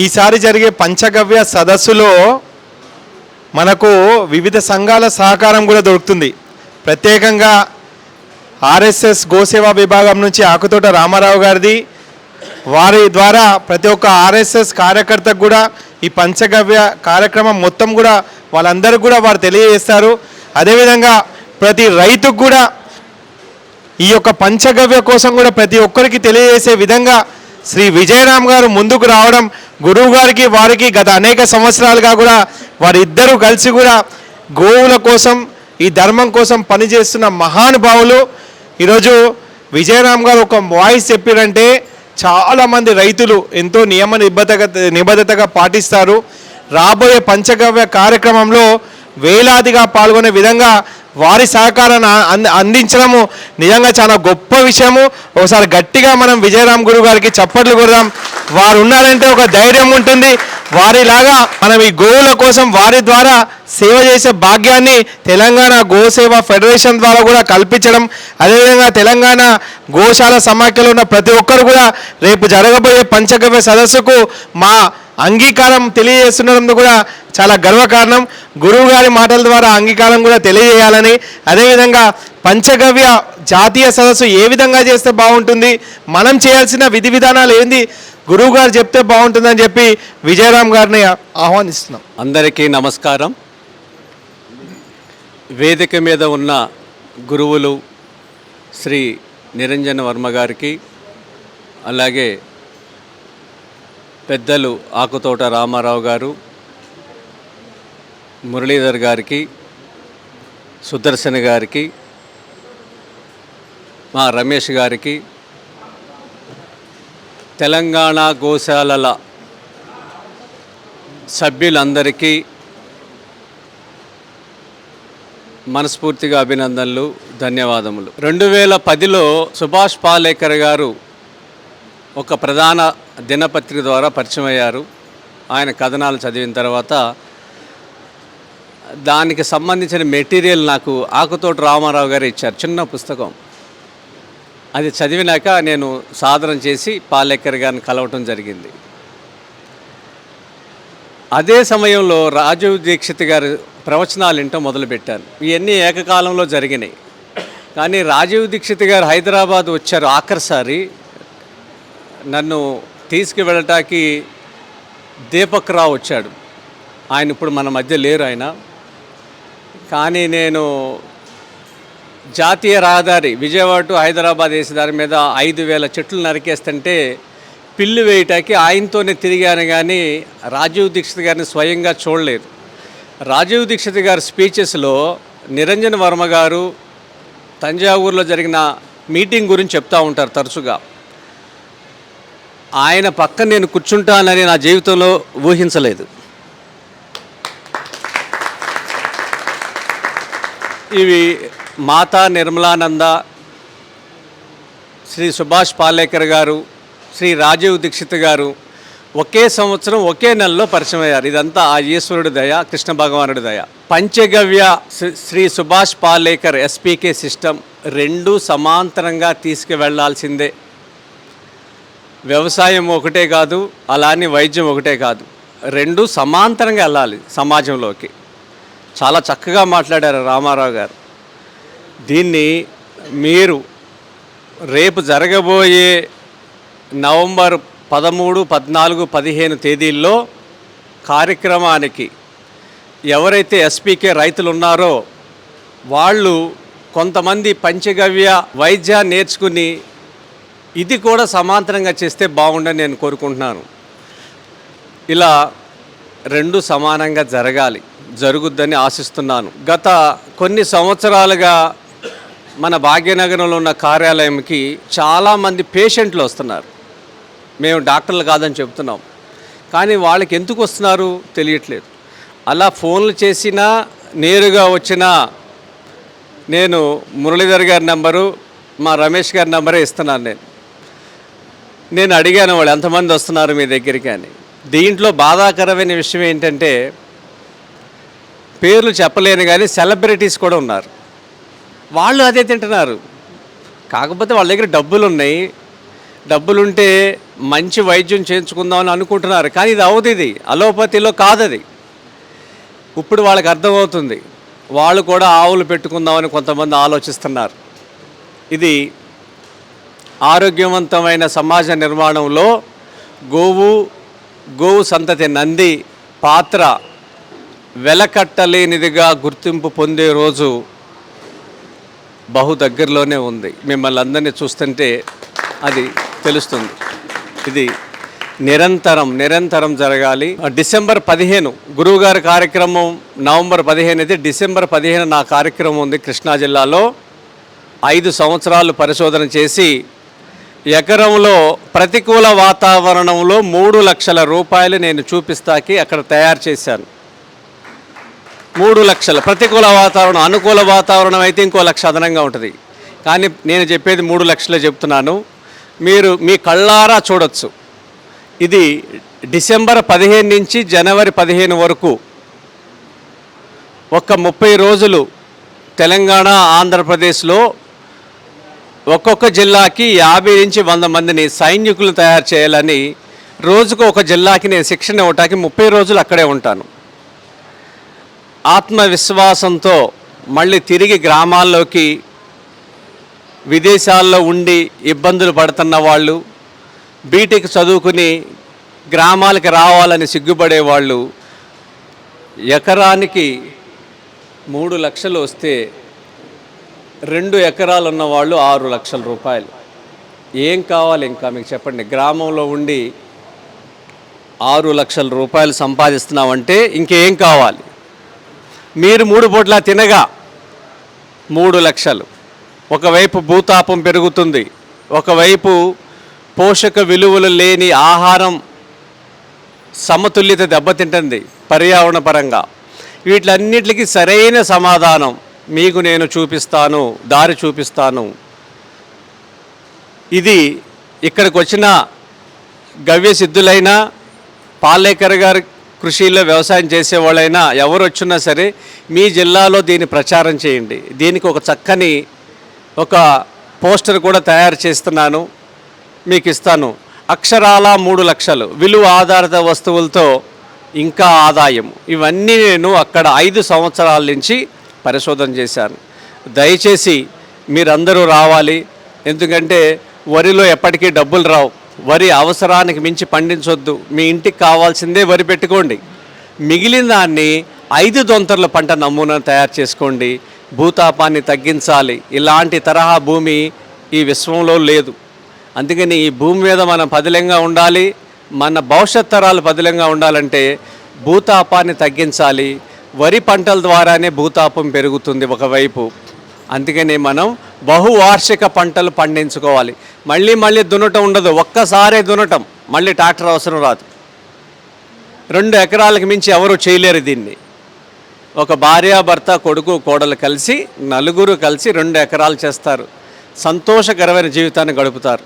ఈసారి జరిగే పంచగవ్య సదస్సులో మనకు వివిధ సంఘాల సహకారం కూడా దొరుకుతుంది. ప్రత్యేకంగా ఆర్ఎస్ఎస్ గోసేవా విభాగం నుంచి ఆకుతోట రామారావు గారిది వారి ద్వారా ప్రతి ఒక్క ఆర్ఎస్ఎస్ కార్యకర్తకు కూడా ఈ పంచగవ్య కార్యక్రమం మొత్తం కూడా వాళ్ళందరికీ కూడా వారు తెలియజేస్తారు. అదేవిధంగా ప్రతి రైతుకు కూడా ఈ యొక్క పంచగవ్య కోసం కూడా ప్రతి ఒక్కరికి తెలియజేసే విధంగా శ్రీ విజయరామ్ గారు ముందుకు రావడం గురువు గారికి వారికి గత అనేక సంవత్సరాలుగా కూడా వారిద్దరూ కలిసి కూడా గోవుల కోసం ఈ ధర్మం కోసం పనిచేస్తున్న మహానుభావులు. ఈరోజు విజయరామ్ గారు ఒక వాయిస్ చెప్పారంటే చాలామంది రైతులు ఎంతో నియమ నిబద్ధత నిబద్ధతగా పాటిస్తారు. రాబోయే పంచగవ్య కార్యక్రమంలో వేలాదిగా పాల్గొనే విధంగా వారి సహకారాన్ని అంద- అందించడము నిజంగా చాలా గొప్ప విషయము. ఒకసారి గట్టిగా మనం విజయరామ్ గురువు గారికి చప్పట్లు కొడదాం. వారు ఉన్నారంటే ఒక ధైర్యం ఉంటుంది. వారిలాగా మనం ఈ గోవుల కోసం వారి ద్వారా సేవ చేసే భాగ్యాన్ని తెలంగాణ గోసేవ ఫెడరేషన్ ద్వారా కూడా కల్పించడం. అదేవిధంగా తెలంగాణ గోశాల సమాఖ్యలో ఉన్న ప్రతి ఒక్కరు కూడా రేపు జరగబోయే పంచగవ్య సదస్సుకు మా అంగీకారం తెలియజేస్తున్నందుకు కూడా చాలా గర్వకారణం. గురువు గారి మాటల ద్వారా అంగీకారం కూడా తెలియజేయాలని అదేవిధంగా పంచగవ్య జాతీయ సదస్సు ఏ విధంగా చేస్తే బాగుంటుంది మనం చేయాల్సిన విధి విధానాలు ఏంది గురువు గారు చెప్తే బాగుంటుందని చెప్పి విజయరామ్ గారిని ఆహ్వానిస్తున్నాం. అందరికీ నమస్కారం. వేదిక మీద ఉన్న గురువులు శ్రీ నిరంజన వర్మ గారికి అలాగే పెద్దలు ఆకుతోట రామారావు గారు మురళీధర్ గారికి సుదర్శన్ గారికి మా రమేష్ గారికి తెలంగాణ గోశాలల సభ్యులందరికీ మనస్ఫూర్తిగా అభినందనలు ధన్యవాదములు. రెండు వేల పదిలో సుభాష్ పాలేకర్ గారు ఒక ప్రధాన దినపత్రిక ద్వారా పరిచయం అయ్యారు. ఆయన కథనాలు చదివిన తర్వాత దానికి సంబంధించిన మెటీరియల్ నాకు ఆకుతోటి రామారావు గారు ఇచ్చారు. చిన్న పుస్తకం. అది చదివినాక నేను సాధన చేసి పాలేకర్ గారిని కలవటం జరిగింది. అదే సమయంలో రాజీవ్ దీక్షిత్ గారి ప్రవచనాలు వింటం మొదలుపెట్టాను. ఇవన్నీ ఏకకాలంలో జరిగినాయి. కానీ రాజీవ్ దీక్షిత్ గారు హైదరాబాద్ వచ్చారు ఆఖరిసారి. నన్ను తీసుకువెళ్ళటానికి దీపక్ రావు వచ్చాడు. ఆయన ఇప్పుడు మన మధ్య లేరు ఆయన. కానీ నేను జాతీయ రహదారి విజయవాడ టు హైదరాబాద్ వేసే దాని మీద ఐదు వేల చెట్లు నరికేస్తుంటే పిల్లు వేయటానికి ఆయనతోనే తిరిగాను కానీ రాజీవ్ దీక్షిత్ గారిని స్వయంగా చూడలేదు. రాజీవ్ దీక్షిత్ గారి స్పీచెస్లో నిరంజన్ వర్మ గారు తంజావూరులో జరిగిన మీటింగ్ గురించి చెప్తూ ఉంటారు తరచుగా. ఆయన పక్కన నేను కూర్చుంటానని నా జీవితంలో ఊహించలేదు. ఇవి మాతా నిర్మలానంద శ్రీ సుభాష్ పాలేకర్ గారు శ్రీ రాజీవ్ దీక్షిత్ గారు ఒకే సంవత్సరం ఒకే నెలలో పరిచయం అయ్యారు ఇదంతా ఆ ఈశ్వరుడి దయ కృష్ణ భగవానుడి దయ. పంచగవ్య శ్రీ- సుభాష్ పాలేకర్ ఎస్పీకే సిస్టమ్ రెండు సమాంతరంగా తీసుకువెళ్ళాల్సిందే. వ్యవసాయం ఒకటే కాదు అలానే వైద్యం ఒకటే కాదు. రెండు సమాంతరంగా వెళ్ళాలి సమాజంలోకి. చాలా చక్కగా మాట్లాడారు రామారావు గారు. దీన్ని మీరు రేపు జరగబోయే నవంబర్ పదమూడు పద్నాలుగు పదిహేను తేదీల్లో కార్యక్రమానికి ఎవరైతే ఎస్పీకే రైతులు ఉన్నారో వాళ్ళు కొంతమంది పంచగవ్య వైద్యాన్ని నేర్చుకుని ఇది కూడా సమాంతరంగా చేస్తే బాగుండని నేను కోరుకుంటున్నాను. ఇలా రెండు సమానంగా జరగాలి జరుగుద్దని ఆశిస్తున్నాను. గత కొన్ని సంవత్సరాలుగా మన భాగ్యనగరంలో ఉన్న కార్యాలయంకి చాలామంది పేషెంట్లు వస్తున్నారు. మేము డాక్టర్లు కాదని చెప్తున్నాం కానీ వాళ్ళకి ఎందుకు వస్తున్నారు తెలియట్లేదు. అలా ఫోన్లు చేసినా నేరుగా వచ్చినా నేను మురళీధర్ గారి నెంబరు మా రమేష్ గారి నెంబరే ఇస్తున్నాను నేను. నేను అడిగాను వాళ్ళు ఎంతమంది వస్తున్నారు మీ దగ్గరికి? అని. దీంట్లో బాధాకరమైన విషయం ఏంటంటే పేర్లు చెప్పలేను కానీ సెలబ్రిటీస్ కూడా ఉన్నారు. వాళ్ళు అదే తింటున్నారు. కాకపోతే వాళ్ళ దగ్గర డబ్బులు ఉన్నాయి డబ్బులుంటే మంచి వైద్యం చేయించుకుందామని అనుకుంటున్నారు. కానీ ఇది అవదు ఇది. అలోపతిలో కాదది. ఇప్పుడు వాళ్ళకి అర్థమవుతుంది. వాళ్ళు కూడా ఆవులు పెట్టుకుందామని కొంతమంది ఆలోచిస్తున్నారు. ఇది ఆరోగ్యవంతమైన సమాజ నిర్మాణంలో గోవు గోవు సంతతి నంది పాత్ర వెలకట్టలేనిదిగా గుర్తింపు పొందే రోజు బహు దగ్గరలోనే ఉంది. మిమ్మల్ని అందరినీ చూస్తుంటే అది తెలుస్తుంది. ఇది నిరంతరం నిరంతరం జరగాలి. డిసెంబర్ పదిహేను గురువుగారి కార్యక్రమం నవంబర్ పదిహేను అయితే డిసెంబర్ పదిహేను నా కార్యక్రమం ఉంది కృష్ణా జిల్లాలో. ఐదు సంవత్సరాలు పరిశోధన చేసి ఎకరంలో ప్రతికూల వాతావరణంలో మూడు లక్షల రూపాయలు నేను చూపిస్తాకి అక్కడ తయారు చేశాను. మూడు లక్షలు. ప్రతికూల వాతావరణం అనుకూల వాతావరణం అయితే ఇంకో లక్ష అదనంగా ఉంటుంది. కానీ నేను చెప్పేది మూడు లక్షలే చెప్తున్నాను. మీరు మీ కళ్ళారా చూడొచ్చు. ఇది డిసెంబర్ పదిహేను నుంచి జనవరి పదిహేను వరకు ఒక ముప్పై రోజులు తెలంగాణ ఆంధ్రప్రదేశ్లో ఒక్కొక్క జిల్లాకి యాభై నుంచి వంద మందిని సైనికులు తయారు చేయాలని రోజుకు ఒక జిల్లాకి నేను శిక్షణ ఇవ్వటానికి ముప్పై రోజులు అక్కడే ఉంటాను. ఆత్మవిశ్వాసంతో మళ్ళీ తిరిగి గ్రామాల్లోకి విదేశాల్లో ఉండి ఇబ్బందులు పడుతున్న వాళ్ళు బీటెక్ చదువుకుని గ్రామాలకి రావాలని సిగ్గుపడే వాళ్ళు ఎకరానికి మూడు లక్షలు వస్తే రెండు ఎకరాలు ఉన్న వాళ్ళు ఆరు లక్షల రూపాయలు. ఏం కావాలి ఇంకా మీకు చెప్పండి. గ్రామంలో ఉండి ఆరు లక్షల రూపాయలు సంపాదిస్తున్నామంటే ఇంకేం కావాలి? మీరు మూడు పూట్ల తినగా మూడు లక్షలు. ఒకవైపు భూతాపం పెరుగుతుంది. ఒకవైపు పోషక విలువలు లేని ఆహారం సమతుల్యత దెబ్బతింటుంది. పర్యావరణ పరంగా. వీటిలన్నిటికీ సరైన సమాధానం మీకు నేను చూపిస్తాను దారి చూపిస్తాను. ఇది ఇక్కడికి వచ్చిన గవ్య సిద్ధులైనా పాలేకర్ గారి కృషిలో వ్యవసాయం చేసేవాళ్ళైనా ఎవరు వచ్చినా సరే మీ జిల్లాలో దీన్ని ప్రచారం చేయండి. దీనికి ఒక చక్కని ఒక పోస్టర్ కూడా తయారు చేస్తున్నాను మీకు ఇస్తాను. అక్షరాల మూడు లక్షలు. విలువ ఆధారిత వస్తువులతో ఇంకా ఆదాయం. ఇవన్నీ నేను అక్కడ ఐదు సంవత్సరాల నుంచి పరిశోధన చేశాను దయచేసి మీరందరూ రావాలి. ఎందుకంటే వరిలో ఎప్పటికీ డబ్బులు రావు. వరి అవసరానికి మించి పండించొద్దు. మీ ఇంటికి కావాల్సిందే వరి పెట్టుకోండి. మిగిలిన దాన్ని ఐదు దొంతర్ల పంట నమూనా తయారు చేసుకోండి. భూతాపాన్ని తగ్గించాలి. ఇలాంటి తరహా భూమి ఈ విశ్వంలో లేదు. అందుకని ఈ భూమి మీద మనం పదిలంగా ఉండాలి. మన భవిష్యత్ తరాలు పదిలంగా ఉండాలంటే భూతాపాన్ని తగ్గించాలి. వరి పంటల ద్వారానే భూతాపం పెరుగుతుంది ఒకవైపు. అందుకనే మనం బహువార్షిక పంటలు పండించుకోవాలి. మళ్ళీ మళ్ళీ దున్నటం ఉండదు. ఒక్కసారే దున్నటం. మళ్ళీ ట్రాక్టర్ అవసరం రాదు. రెండు ఎకరాలకు మించి ఎవరు చేయలేరు దీన్ని. ఒక భార్యాభర్త కొడుకు కోడలు కలిసి నలుగురు కలిసి రెండు ఎకరాలు చేస్తారు. సంతోషకరమైన జీవితాన్ని గడుపుతారు.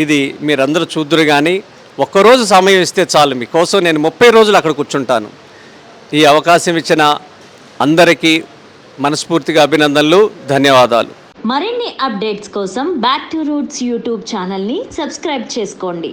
ఇది మీరందరూ చూద్దరు కానీ ఒక్కరోజు సమయం ఇస్తే చాలు. మీకోసం నేను ముప్పై రోజులు అక్కడ కూర్చుంటాను. ఈ అవకాశం ఇచ్చిన అందరికీ మనస్ఫూర్తిగా అభినందనలు ధన్యవాదాలు. మరిన్ని అప్డేట్స్ కోసం బ్యాక్ టు రూట్స్ యూట్యూబ్ ఛానల్ని సబ్స్క్రైబ్ చేసుకోండి.